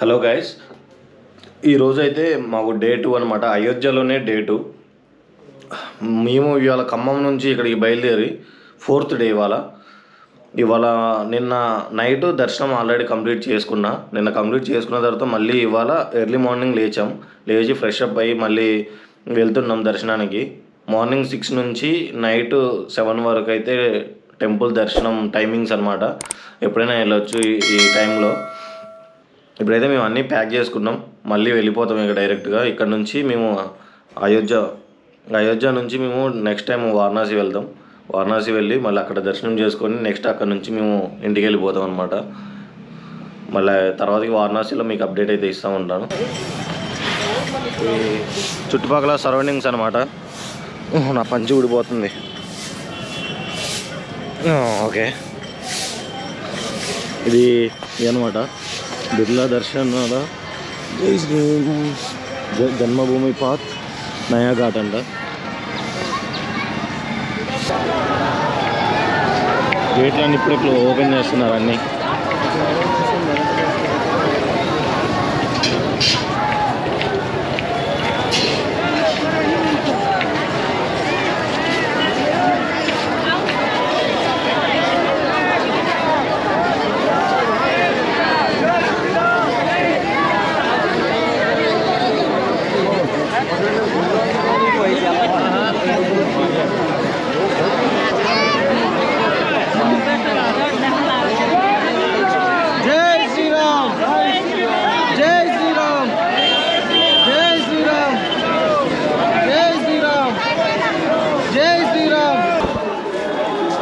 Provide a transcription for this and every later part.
Hello guys ఈరోజు అయితే మాకు డే టూ అనమాట అయోధ్యలోనే డే టూ మేము ఇవాళ ఖమ్మం నుంచి ఇక్కడికి బయలుదేరి ఫోర్త్ డే ఇవాళ. ఇవాళ నిన్న నైట్ దర్శనం ఆల్రెడీ కంప్లీట్ చేసుకున్నా. నిన్న కంప్లీట్ చేసుకున్న తర్వాత మళ్ళీ ఇవాళ ఎర్లీ మార్నింగ్ లేచాం. లేచి ఫ్రెష్ అప్ అయ్యి మళ్ళీ వెళ్తున్నాం దర్శనానికి. మార్నింగ్ సిక్స్ నుంచి నైట్ సెవెన్ వరకు అయితే టెంపుల్ దర్శనం టైమింగ్స్ అనమాట ఎప్పుడైనా వెళ్ళొచ్చు ఈ టైంలో ఇప్పుడైతే మేము అన్నీ ప్యాక్ చేసుకున్నాం. మళ్ళీ వెళ్ళిపోతాం ఇక డైరెక్ట్గా. ఇక్కడ నుంచి మేము అయోధ్య అయోధ్య నుంచి మేము నెక్స్ట్ టైం వారణాసి వెళ్తాం వారణాసి వెళ్ళి మళ్ళీ అక్కడ దర్శనం చేసుకొని నెక్స్ట్ అక్కడ నుంచి మేము ఇంటికి వెళ్ళిపోతాం అనమాట మళ్ళీ తర్వాతకి వారణాసిలో మీకు అప్డేట్ అయితే ఇస్తూ ఉంటాను. చుట్టుపక్కల సరౌండింగ్స్ అనమాట నా పంచి ఊడిపోతుంది. ఓకే. ఇది అనమాట బిర్లా దర్శన్ వాలా జై శ్రీ జన్మభూమి పాత్ నయా ఘాట్ అంట. గేట్లన్నీ ఇప్పుడు ఇప్పుడు ఓపెన్ చేస్తున్నారు అన్నీ.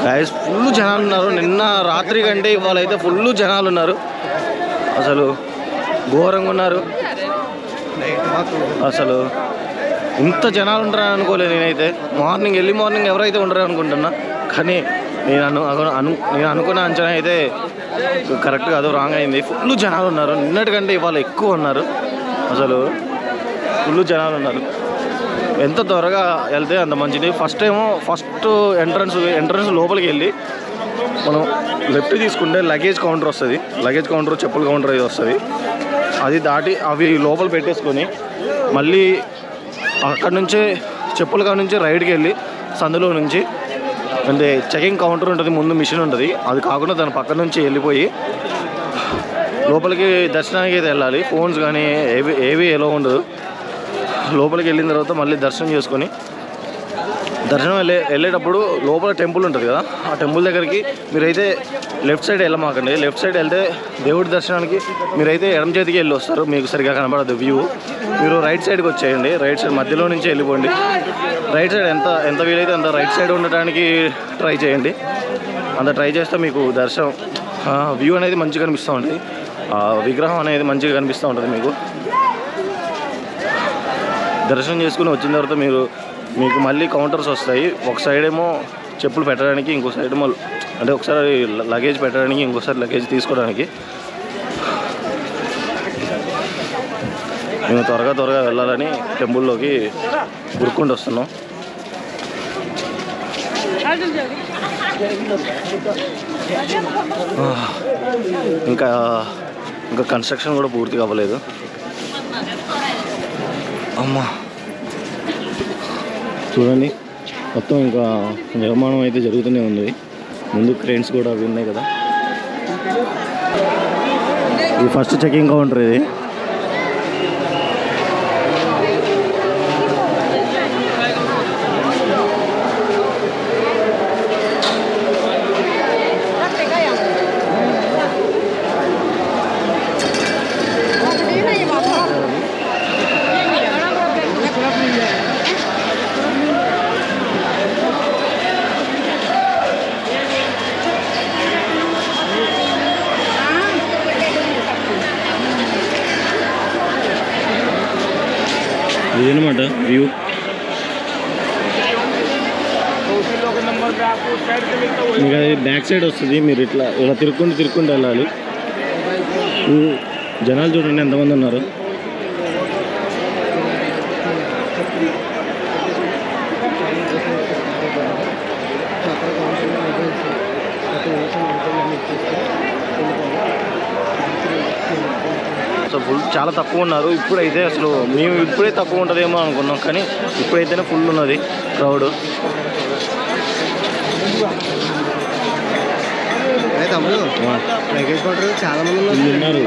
గైస్ ఫుల్ జనాలు ఉన్నారు. నిన్న రాత్రి కంటే ఇవాళ అయితే ఫుల్ జనాలు ఉన్నారు. అసలు ఘోరంగా ఉన్నారు. అసలు ఇంత జనాలు ఉంటారని అనుకోలేదు నేనైతే. మార్నింగ్ ఎర్లీ మార్నింగ్ ఎవరైతే ఉండరు అనుకుంటున్నా. కానీ నేను అను అను- అను నేను అనుకున్న అంచనా అయితే కరెక్ట్ కాదు రాంగ్ అయింది. ఫుల్ జనాలు ఉన్నారు. నిన్నటికంటే ఇవాళ ఎక్కువ ఉన్నారు. అసలు ఫుల్ జనాలు ఉన్నారు. ఎంత త్వరగా వెళ్తే అంత మంచిది. ఫస్ట్ ఏమో ఫస్ట్ ఎంట్రన్స్ ఎంట్రన్స్ లోపలికి వెళ్ళి మనం లెఫ్ట్ తీసుకుంటే లగేజ్ కౌంటర్ వస్తుంది. లగేజ్ కౌంటర్ చెప్పుల కౌంటర్ ఇది వస్తుంది. అది దాటి అవి లోపల పెట్టేసుకొని మళ్ళీ అక్కడ నుంచే చెప్పుల కాడ నుంచి రైడ్కి వెళ్ళి సందులో నుంచి అంటే చెకింగ్ కౌంటర్ ఉంటుంది ముందు మిషన్ ఉంటుంది. అది కాకుండా దాని పక్క నుంచి వెళ్ళిపోయి లోపలికి దర్శనానికి అయితే వెళ్ళాలి. ఫోన్స్ కానీ ఏవి ఏవి ఎలా ఉండదు. లోపలికి వెళ్ళిన తర్వాత మళ్ళీ దర్శనం చేసుకొని దర్శనం వెళ్ళే వెళ్ళేటప్పుడు లోపల టెంపుల్ ఉంటుంది కదా ఆ టెంపుల్ దగ్గరికి మీరైతే లెఫ్ట్ సైడ్ వెళ్ళమాకండి. లెఫ్ట్ సైడ్ వెళ్తే దేవుడి దర్శనానికి మీరైతే ఎడమ చేతికి వెళ్ళి వస్తారు. మీకు సరిగా కనబడదు వ్యూ. మీరు రైట్ సైడ్కి వచ్చేయండి. రైట్ సైడ్ మధ్యలో నుంచి వెళ్ళిపోండి. రైట్ సైడ్ ఎంత ఎంత వీలైతే అంత రైట్ సైడ్ ఉండటానికి ట్రై చేయండి. అంత ట్రై చేస్తే మీకు దర్శనం వ్యూ అనేది మంచిగా కనిపిస్తూ ఉంటుంది. విగ్రహం అనేది మంచిగా కనిపిస్తూ ఉంటుంది మీకు. దర్శనం చేసుకుని వచ్చిన తర్వాత మీరు మీకు మళ్ళీ కౌంటర్స్ వస్తాయి. ఒక సైడ్ ఏమో చెప్పులు పెట్టడానికి ఇంకో సైడ్ ఏమో అంటే ఒకసారి లగేజ్ పెట్టడానికి ఇంకోసారి లగేజ్ తీసుకోవడానికి. మేము త్వరగా త్వరగా వెళ్ళాలని టెంపుల్లోకి ఉరుక్కుంటూ వస్తున్నాం. ఇంకా ఇంకా కన్స్ట్రక్షన్ కూడా పూర్తిగా అవ్వలేదు. అమ్మా. చూడండి. మొత్తం ఇంకా నిర్మాణం అయితే జరుగుతూనే ఉంది. ముందు క్రేన్స్ కూడా అవి ఉన్నాయి కదా. ఇది ఫస్ట్ చెకింగ్ కౌంటర్ ఇది. व्यू వ్యూ మీకు అది బ్యాక్ సైడ్ వస్తుంది మీరు ఇట్లా ఇలా తిరుక్కుంటూ తిరుక్కుంటూ వెళ్ళాలి. జనాలు చూడండి ఎంతమంది ఉన్నారు. సో అసలు ఫుల్ చాలా తక్కువ ఉన్నారు. ఇప్పుడైతే అసలు మేము ఇప్పుడే తక్కువ ఉంటుందేమో అనుకున్నాం కానీ ఇప్పుడైతేనే ఫుల్ ఉన్నది క్రౌడ్ చాలా మంది ఉన్నారు.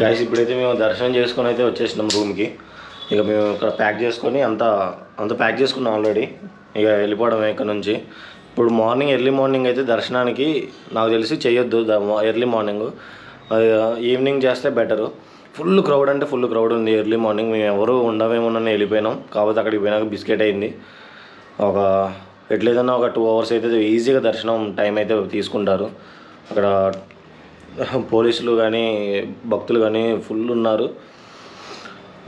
గాయస్ ఇప్పుడైతే మేము దర్శనం చేసుకొని అయితే వచ్చేసినాం రూమ్కి. ఇక మేము ఇక్కడ ప్యాక్ చేసుకొని అంతా అంత ప్యాక్ చేసుకున్నాం ఆల్రెడీ ఇక వెళ్ళిపోవడం ఇక్కడ నుంచి. ఇప్పుడు మార్నింగ్ ఎర్లీ మార్నింగ్ అయితే దర్శనానికి నాకు తెలిసి చేయొద్దు ఎర్లీ మార్నింగ్. ఈవినింగ్ చేస్తే బెటరు. ఫుల్ క్రౌడ్ అంటే ఫుల్ క్రౌడ్ ఉంది ఎర్లీ మార్నింగ్. మేము ఎవరు ఉండమేమోనని వెళ్ళిపోయినాం. కాకపోతే అక్కడికి పోయినాక బిస్కెట్ అయింది. ఒక ఎట్లేదన్నా ఒక టూ అవర్స్ అయితే ఈజీగా దర్శనం టైం అయితే తీసుకుంటారు. అక్కడ పోలీసులు కానీ భక్తులు కానీ ఫుల్ ఉన్నారు.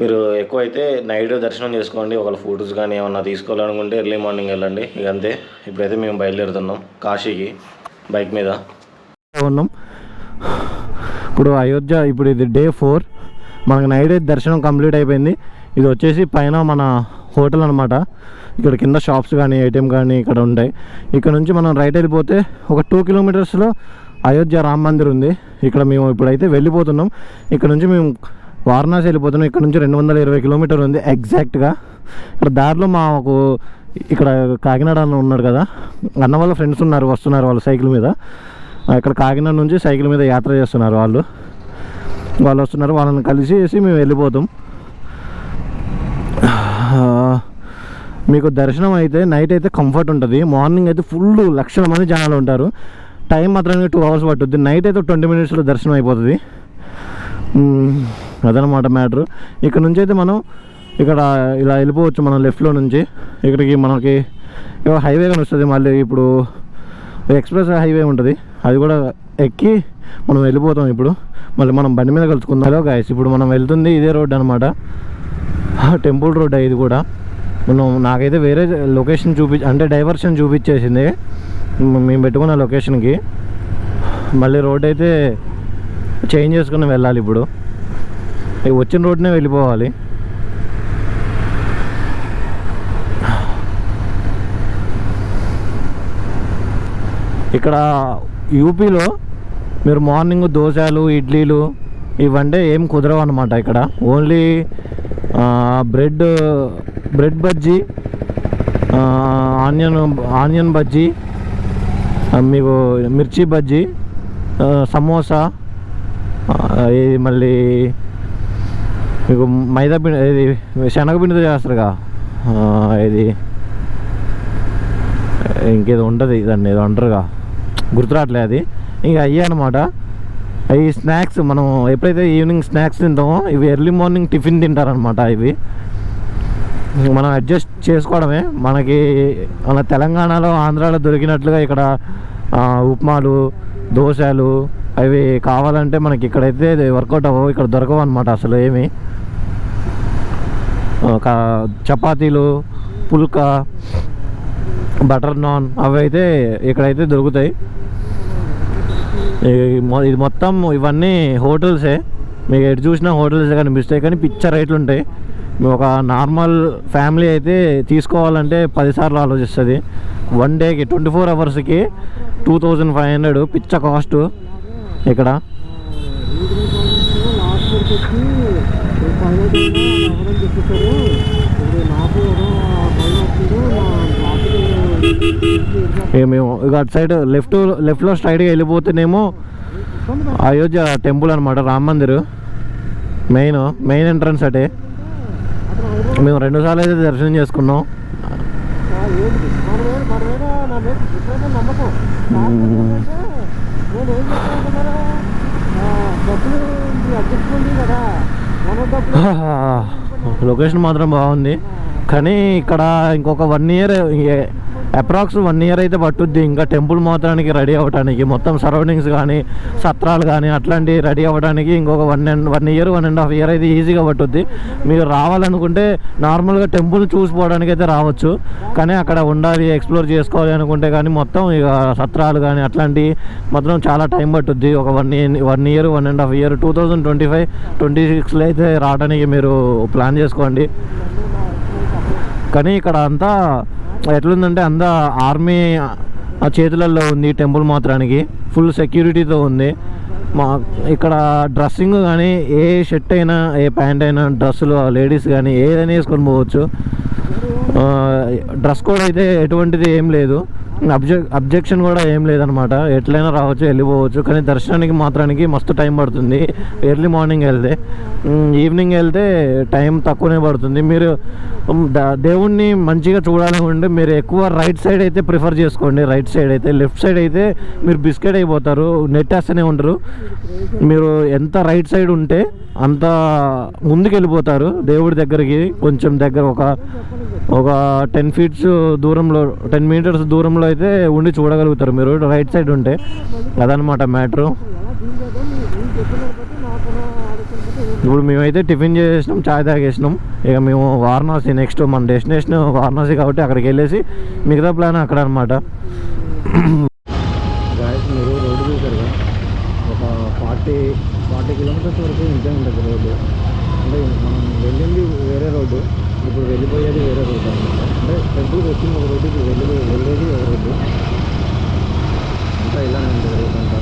మీరు ఎక్కువైతే నైట్ దర్శనం చేసుకోండి ఒకవేళ ఫొటోస్ కానీ ఏమన్నా తీసుకోవాలనుకుంటే ఎర్లీ మార్నింగ్ వెళ్ళండి. ఇక అంతే. ఇప్పుడైతే మేము బయలుదేరుతున్నాం కాశీకి బైక్ మీద. ఉన్నాం. ఇప్పుడు అయోధ్య ఇప్పుడు ఇది డే ఫోర్ మనకు నైట్ దర్శనం కంప్లీట్ అయిపోయింది. ఇది వచ్చేసి పైన మన హోటల్ అనమాట ఇక్కడ కింద షాప్స్ కానీ ఏటీఎం కానీ ఇక్కడ ఉంటాయి. ఇక్కడ నుంచి మనం రైట్ వెళ్ళిపోతే ఒక టూ కిలోమీటర్స్లో అయోధ్య రామ్ మందిర్ ఉంది. ఇక్కడ మేము ఇప్పుడైతే వెళ్ళిపోతున్నాం. ఇక్కడ నుంచి మేము వారణాసి వెళ్ళిపోతున్నాం. ఇక్కడ నుంచి రెండు వందల ఇరవై కిలోమీటర్ ఉంది ఎగ్జాక్ట్గా. ఇక్కడ దారిలో మాకు ఇక్కడ కాకినాడ అన్న ఉన్నాడు కదా. అన్న వాళ్ళ ఫ్రెండ్స్ ఉన్నారు వస్తున్నారు వాళ్ళు సైకిల్ మీద. ఇక్కడ కాకినాడ నుంచి సైకిల్ మీద యాత్ర చేస్తున్నారు వాళ్ళు. వాళ్ళు వస్తున్నారు వాళ్ళని కలిసేసి మేము వెళ్ళిపోతాం. మీకు దర్శనం అయితే నైట్ అయితే కంఫర్ట్ ఉంటుంది. మార్నింగ్ అయితే ఫుల్ లక్షల మంది జనాలు ఉంటారు. టైం మాత్రమే టూ అవర్స్ పట్టుద్ది. నైట్ అయితే ట్వంటీ మినిట్స్లో దర్శనం అయిపోతుంది. అదనమాట మ్యాటర్. ఇక్కడ నుంచి అయితే మనం ఇక్కడ ఇలా వెళ్ళిపోవచ్చు మనం లెఫ్ట్లో నుంచి. ఇక్కడికి మనకి ఇక హైవే కానీ వస్తుంది మళ్ళీ ఇప్పుడు ఎక్స్ప్రెస్ హైవే ఉంటుంది. అది కూడా ఎక్కి మనం వెళ్ళిపోతాం ఇప్పుడు. మళ్ళీ మనం బండి మీద కలుసుకుందాం. హలో గాయస్ ఇప్పుడు మనం వెళ్తుంది ఇదే రోడ్ అనమాట టెంపుల్ రోడ్ ఇది కూడా. మనం నాకైతే వేరే లొకేషన్ చూపి అంటే డైవర్షన్ చూపించేసింది. మేము పెట్టుకున్న లొకేషన్కి. మళ్ళీ రోడ్ అయితే చేంజ్ చేసుకుని వెళ్ళాలి ఇప్పుడు. వచ్చిన రోడ్నే వెళ్ళిపోవాలి. ఇక్కడ యూపీలో మీరు మార్నింగ్ దోశలు ఇడ్లీలు ఇవంటే ఏం కుదరవు అనమాట ఇక్కడ. Only bread bread bajji onion onion bajji మీకు మిర్చి బజ్జీ సమోసా మళ్ళీ మీకు మైదా పిండి ఇది శనగపిండితో చేస్తారుగా? ఇది ఇంకేదో ఉంటుంది దాన్ని ఏదో అంటారుగా? గుర్తురాట్లే అది. ఇంకా అయ్యే అనమాట ఈ స్నాక్స్ మనం ఎప్పుడైతే ఈవినింగ్ స్నాక్స్ తింటామో ఇవి ఎర్లీ మార్నింగ్ టిఫిన్ తింటారనమాట ఇవి. మనం అడ్జస్ట్ చేసుకోవడమే. మనకి మన తెలంగాణలో ఆంధ్రాలో దొరికినట్లుగా ఇక్కడ ఉప్మాలు దోశలు అవి కావాలంటే మనకి ఇక్కడైతే వర్కౌట్ అవ్వవు ఇక్కడ దొరకవు అనమాట అసలు ఏమి. ఒక చపాతీలు పుల్కా బటర్ నాన్ అవి అయితే ఇక్కడైతే దొరుకుతాయి. ఇది మొత్తం ఇవన్నీ హోటల్సే. మీకు ఎటు చూసినా హోటల్సే కనిపిస్తాయి కానీ పిచ్చ రేట్లు ఉంటాయి. ఒక నార్మల్ ఫ్యామిలీ అయితే తీసుకోవాలంటే పదిసార్లు ఆలోచిస్తుంది. వన్ డేకి ట్వంటీ ఫోర్ అవర్స్కి టూ థౌజండ్ ఫైవ్ హండ్రెడ్ పిచ్చ కాస్ట్. ఇక్కడ? జాతికి ఇక మేము ఇక అటు సైడ్ లెఫ్ట్ లెఫ్ట్లో స్ట్రైట్గా వెళ్ళిపోతేనేమో అయోధ్య టెంపుల్ అనమాట Ram Mandir. Main main entrance అటే. మేము రెండు సార్లు అయితే దర్శనం చేసుకున్నాం. నేను ఏం కదా లొకేషన్ మాత్రం బాగుంది. కానీ ఇక్కడ ఇంకొక one year approx one year అయితే పట్టుద్ది. ఇంకా టెంపుల్ మాత్రానికి రెడీ అవ్వడానికి మొత్తం సరౌండింగ్స్ కానీ సత్రాలు కానీ అట్లాంటివి రెడీ అవ్వడానికి ఇంకొక one and one year one and half year అయితే ఈజీగా పట్టుద్ది. మీరు రావాలనుకుంటే నార్మల్గా టెంపుల్ చూసిపోవడానికి అయితే రావచ్చు. కానీ అక్కడ ఉండాలి ఎక్స్ప్లోర్ చేసుకోవాలి అనుకుంటే కానీ మొత్తం ఇక సత్రాలు కానీ అట్లాంటివి మొత్తం చాలా టైం పట్టుద్ది. ఒక one year one year one and half year two thousand twenty five twenty సిక్స్లో అయితే రావడానికి మీరు ప్లాన్ చేసుకోండి. కానీ ఇక్కడ అంతా ఎట్లుందంటే అంత ఆర్మీ ఆ చేతులలో ఉంది టెంపుల్ మాత్రానికి. ఫుల్ సెక్యూరిటీతో ఉంది. మా ఇక్కడ డ్రెస్సింగ్ కానీ ఏ షర్ట్ అయినా ఏ ప్యాంట్ అయినా డ్రెస్సులు లేడీస్ కానీ ఏదైనా వేసుకొని పోవచ్చు. డ్రెస్ కోడ్ అయితే ఎటువంటిది ఏం లేదు. అబ్జెక్ అబ్జెక్షన్ కూడా ఏం లేదనమాట ఎట్లయినా రావచ్చు వెళ్ళిపోవచ్చు. కానీ దర్శనానికి మాత్రానికి మస్తు టైం పడుతుంది. ఎర్లీ మార్నింగ్ వెళ్తే. ఈవినింగ్ వెళ్తే టైం తక్కువనే పడుతుంది. మీరు దేవుణ్ణి మంచిగా చూడాలనుకుంటే మీరు ఎక్కువ రైట్ సైడ్ అయితే ప్రిఫర్ చేసుకోండి. రైట్ సైడ్ అయితే లెఫ్ట్ సైడ్ అయితే మీరు బిస్కెట్ అయిపోతారు. నెట్టేస్తూనే ఉంటారు మీరు ఎంత రైట్ సైడ్ ఉంటే అంత ముందుకు వెళ్ళిపోతారు దేవుడి దగ్గరికి. కొంచెం దగ్గర ఒక ఒక టెన్ ఫీట్స్ దూరంలో టెన్ మీటర్స్ దూరంలో అయితే ఉండి చూడగలుగుతారు. మీరు రైట్ సైడ్ ఉంటే అదనమాట మ్యాటరు. ఇప్పుడు మేమైతే టిఫిన్ చేసేసినాం చాయ్ తాగేసినాం. ఇక మేము వారణాసి నెక్స్ట్ మన డెస్టినేషన్ వారణాసి కాబట్టి అక్కడికి వెళ్ళేసి మిగతా ప్లాన్ అక్కడ అనమాట మీరు రోడ్డు చూసారుగా ఒక ఫార్టీ ఫార్టీ కిలోమీటర్స్ వరకు ఇంతే ఉంటుంది రోడ్డు. అంటే మనం వెళ్ళింది వేరే రోడ్డు ఇప్పుడు వెళ్ళిపోయేది వేరే రోడ్డు అనమాట అంటే టెంపుల్కి వచ్చింది ఒక రోడ్డుకి వెళ్ళి వెళ్ళేది ఒక రోడ్డు అంతా ఇలానే ఉంటుంది రోడ్డు అంతా.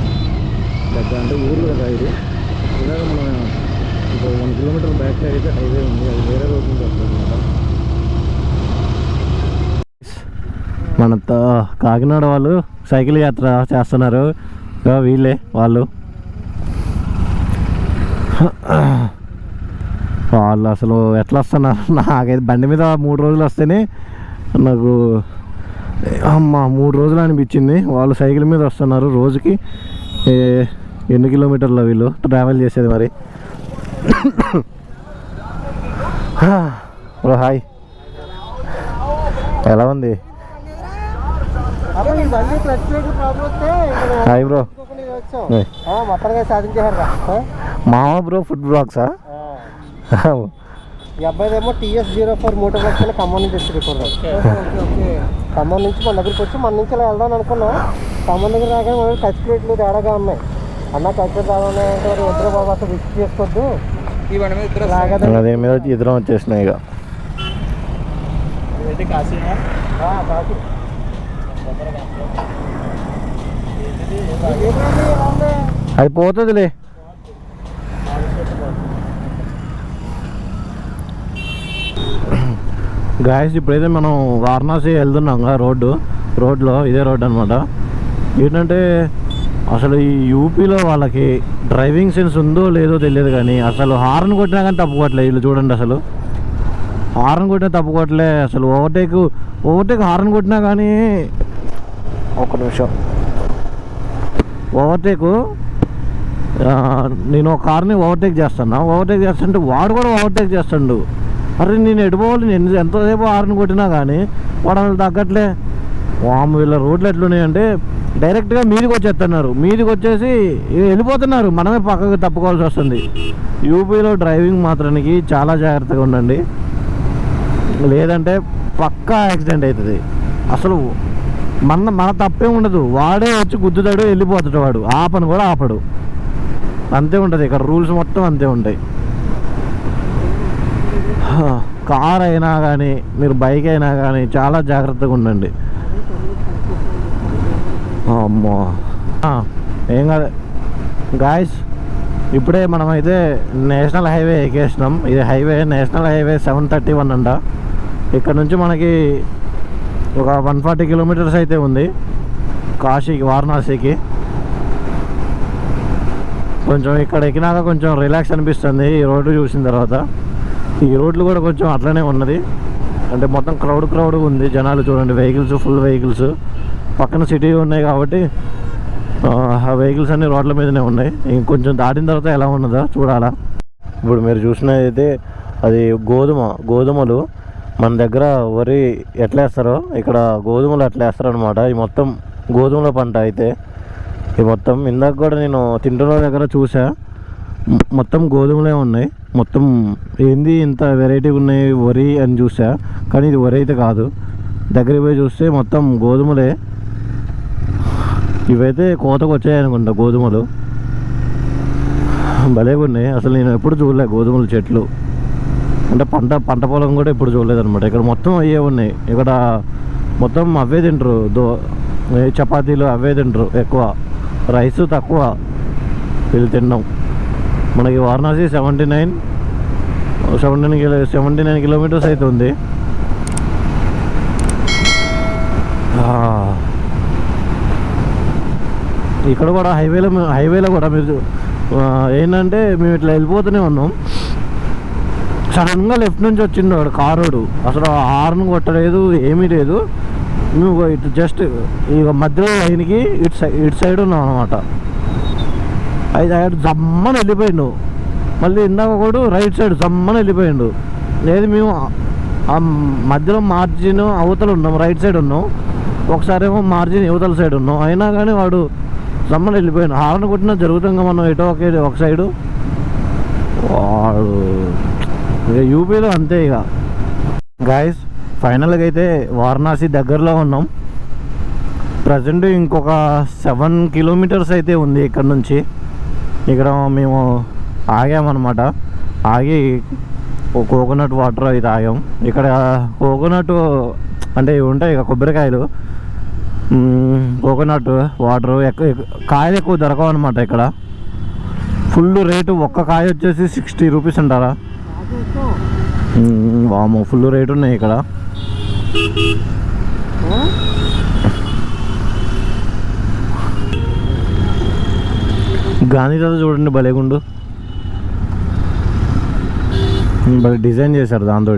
అంటే ఊర్లో కదా ఇది. ఇలాగ మన ఒక వన్ కిలోమీటర్ బ్యాక్ సైడ్ అయితే హైవే ఉంది. అది వేరే రోడ్ నుంచి వస్తుంది అనమాట కాకినాడ వాళ్ళు సైకిల్ యాత్ర చేస్తున్నారు. వీళ్ళే వాళ్ళు. వాళ్ళు అసలు ఎట్లా వస్తున్నారు? నాకైతే బండి మీద మూడు రోజులు వస్తేనే నాకు అమ్మ మూడు రోజులు అనిపించింది. వాళ్ళు సైకిల్ మీద వస్తున్నారు రోజుకి. ఎన్ని కిలోమీటర్లు వీళ్ళు ట్రావెల్ చేసేది మరి? హాయ్. ఎలా ఉంది? Hi bro. మామ బ్రో ఫుడ్ బ్లాగ్సా? ఈ అబ్బాయిదేమో TS zero four motor bike Khammam నుంచి వచ్చి రిపోర్ట్ ఖమ్మం నుంచి మన దగ్గరికి వచ్చి మన నుంచి ఇలా వెళ్దాం అనుకున్నాం. ఖమ్మం దగ్గర రాగానే మన టచ్ ప్లేట్లు తేడాగా ఉన్నాయి. అన్న టచ్ ప్లేట్ రాగానే వద్దురా బాబు అసలు రిస్క్ చేసుకోవద్దు ఇద్దరు అదే మీద ఇద్దరం వచ్చేసినాయి ఇక? అది పోతుందిలే. గాయస్ ఇప్పుడైతే మనం వారణాసి వెళ్తున్నాం కదా రోడ్డు. రోడ్లో ఇదే రోడ్డు అనమాట ఏంటంటే అసలు ఈ యూపీలో వాళ్ళకి డ్రైవింగ్ సెన్స్ ఉందో లేదో తెలియదు కానీ అసలు హార్న్ కొట్టినా కానీ తప్పుకోవట్లే వీళ్ళు చూడండి అసలు. హార్న్ కొట్టినా తప్పుకోవట్లే అసలు ఓవర్టేక్ ఓవర్టేక్ హార్న్ కొట్టినా కానీ ఒక నిమిషం. ఓవర్టేకు నేను ఒక కార్ని ఓవర్టేక్ చేస్తాను? ఓవర్టేక్ చేస్తుంటే వాడు కూడా ఓవర్టేక్ చేస్తాడు. అరే నేను ఎడిపోవాలి నేను ఎంతసేపు ఆరుని కొట్టినా కానీ వాడు అసలు తగ్గట్లే. వాము వీళ్ళ రోడ్లు ఎట్లున్నాయంటే డైరెక్ట్గా మీదికి వచ్చేస్తున్నారు. మీదికి వచ్చేసి వెళ్ళిపోతున్నారు. మనమే పక్కకు తప్పుకోవాల్సి వస్తుంది. యూపీలో డ్రైవింగ్ మాత్రానికి చాలా జాగ్రత్తగా ఉండండి. లేదంటే పక్కా యాక్సిడెంట్ అవుతుంది. అసలు మన మన తప్పే ఉండదు. వాడే వచ్చి గుద్దుతాడు వెళ్ళిపోతాడు వాడు. ఆపను కూడా ఆపడు. అంతే ఉంటుంది. ఇక్కడ రూల్స్ మొత్తం అంతే ఉంటాయి. కార్ అయినా కానీ మీరు బైక్ అయినా కానీ చాలా జాగ్రత్తగా ఉండండి. అమ్మో. ఏం కాదు. గాయస్ ఇప్పుడే మనమైతే నేషనల్ హైవే ఎక్కేసినాం. ఇది highway national highway seven thirty one అంట. ఇక్కడ నుంచి మనకి ఒక వన్ ఫార్టీ కిలోమీటర్స్ అయితే ఉంది. కాశీకి వారణాసికి. కొంచెం ఇక్కడ ఎక్కినాక కొంచెం రిలాక్స్ అనిపిస్తుంది ఈ రోడ్డు చూసిన తర్వాత. ఈ రోడ్లు కూడా కొంచెం అట్లనే ఉన్నది. అంటే మొత్తం క్రౌడ్ క్రౌడ్ ఉంది జనాలు చూడండి. Vehicles full vehicles. పక్కన సిటీ ఉన్నాయి కాబట్టి ఆ, వెహికల్స్ అన్ని రోడ్ల మీదనే ఉన్నాయి. ఇంకొంచెం దాటిన తర్వాత ఎలా ఉన్నదో చూడాలా. ఇప్పుడు మీరు చూసినదైతే అది గోధుమ గోధుమలు. మన దగ్గర వరి ఎట్లా వేస్తారో ఇక్కడ గోధుమలు అట్లా వేస్తారు అనమాట ఈ మొత్తం గోధుమల పంట అయితే. ఈ మొత్తం ఇందాక కూడా నేను తింటున్న దగ్గర చూసా. మొత్తం గోధుమలే ఉన్నాయి. మొత్తం ఏంది ఇంత వెరైటీ ఉన్నాయి వరి అని చూసా కానీ ఇది వరి అయితే కాదు. దగ్గరికి పోయి చూస్తే మొత్తం గోధుమలే. ఇవైతే కోతకు వచ్చాయి అనుకుంటా గోధుమలు. భలే ఉన్నాయి. అసలు నేను ఎప్పుడు చూడలే గోధుమల చెట్లు. అంటే పంట పంట పొలం కూడా ఇప్పుడు చూడలేదు అనమాట ఇక్కడ మొత్తం అయ్యే ఉన్నాయి. ఇక్కడ మొత్తం అవే తింటారు. దో చపాతీలు అవే తింటారు ఎక్కువ. రైస్ తక్కువ. వీళ్ళు తిన్నాం మనకి Varanasi seventy nine seventy kilo seventy nine kilometres అయితే ఉంది. ఇక్కడ కూడా హైవేలో హైవేలో కూడా మీరు ఏంటంటే మేము ఇట్లా వెళ్ళిపోతూనే ఉన్నాం. సడన్గా లెఫ్ట్ నుంచి వచ్చిండు వాడు కారోడు. అసలు హార్న్ కొట్టలేదు ఏమీ లేదు. మేము ఇటు జస్ట్ ఇక మధ్యలో లైన్కి ఇటు సైడ్ ఇటు సైడ్ ఉన్నాం అనమాట అయితే ఆయన జమ్మని వెళ్ళిపోయిండు. మళ్ళీ ఇందాక కూడా రైట్ సైడ్ జమ్మని వెళ్ళిపోయిండు. లేదు మేము ఆ- మధ్యలో మార్జిన్ అవతల ఉన్నాం రైట్ సైడ్ ఉన్నాం. ఒకసారి ఏమో మార్జిన్ యువతల సైడ్ ఉన్నాం. అయినా కానీ వాడు జమ్మని వెళ్ళిపోయాడు. హారన్ కొట్టినా జరుగుతుంగా మనం ఎటో ఒక ఒక సైడు. వాడు ఇక యూపీలో అంతే ఇక. గాయస్ ఫైనల్గా అయితే వారణాసి దగ్గరలో ఉన్నాం. ప్రజెంట్ ఇంకొక సెవెన్ కిలోమీటర్స్ అయితే ఉంది ఇక్కడ నుంచి. ఇక్కడ మేము ఆగామన్నమాట. ఆగి కోకోనట్ వాటర్ అయితే తాగాం. ఇక్కడ కోకోనట్ అంటే ఇవి ఉంటాయి ఇక కొబ్బరికాయలు. కోకోనట్ వాటర్ ఎక్కువ కాయలు ఎక్కువ దొరకవు అనమాట ఇక్కడ. ఫుల్ రేటు ఒక్క కాయ వచ్చేసి సిక్స్టీ రూపీస్ అంటారా? వాము ఫుల్ రేటు ఉన్నాయి ఇక్కడ. గాంధీ తాత చూడండి భలేగుండు భలే డిజైన్ చేశారు దాంతో